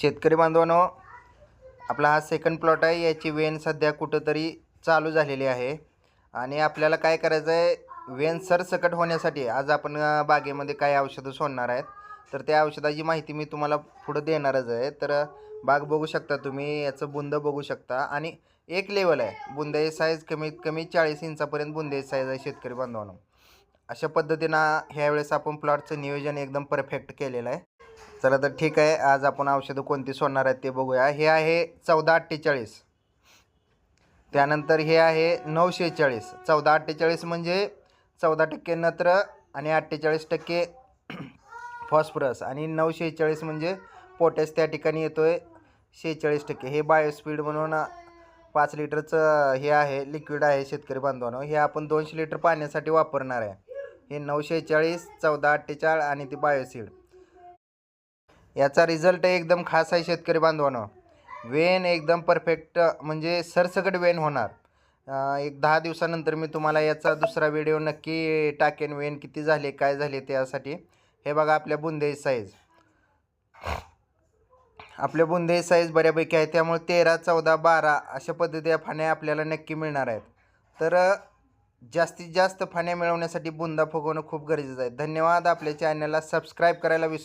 शेतकरी बांधवांनो आपला हा सेकंड प्लॉट आहे. याची वेन सध्या कुठंतरी चालू झालेली आहे. आणि आपल्याला काय करायचं आहे वेन सरसकट होण्यासाठी आज आपण बागेमध्ये काय औषधं सोडणार आहेत. तर त्या औषधाची माहिती मी तुम्हाला पुढं देणारच आहे. तर बाग बघू शकता तुम्ही याचं बुंद बघू शकता. आणि एक लेवल आहे बुंद्याची साईज कमीत कमी चाळीस इंचापर्यंत बुंद्याची साईज आहे शेतकरी बांधवांनो. अशा पद्धतीनं ह्यावेळेस आपण प्लॉटचं नियोजन एकदम परफेक्ट केलेलं आहे. चला तर ठीक आहे आज आपण औषधं कोणती सोडणार आहेत ते बघूया. हे आहे चौदा अठ्ठेचाळीस. त्यानंतर हे आहे नऊशे चाळीस. चौदा अठ्ठेचाळीस म्हणजे चौदा टक्के नत्र आणि अठ्ठेचाळीस टक्के फॉस्फरस. आणि नऊशे चाळीस म्हणजे पोटॅश त्या ठिकाणी येतो आहे शेहेचाळीस टक्के. हे बायोस्पीड म्हणून पाच लिटरचं हे आहे लिक्विड आहे शेतकरी बांधवांनो. हे आपण दोनशे लिटर पाण्यासाठी वापरणार आहे. हे नऊशे चाळीस चौदा अठ्ठेचाळ आणि ती बायोसीड याचा रिझल्ट एकदम खास आहे शेतकरी बांधवानं. वेन एकदम परफेक्ट म्हणजे सरसकट वेन होणार. एक दहा दिवसानंतर मी तुम्हाला याचा दुसरा व्हिडिओ नक्की टाकेन वेन किती झाले काय झाले त्यासाठी हे बघा आपल्या बुंदे साईज आपल्या बुंदे साईज बऱ्यापैकी आहे त्यामुळे तेरा चौदा बारा अशा पद्धती फाण्या आपल्याला नक्की मिळणार आहेत. तर जास्तीत जास्त फाण्या मिळवण्यासाठी बुंदा फुगवणं खूप गरजेचं आहे. धन्यवाद आपल्या चॅनलला सबस्क्राईब करायला विसरू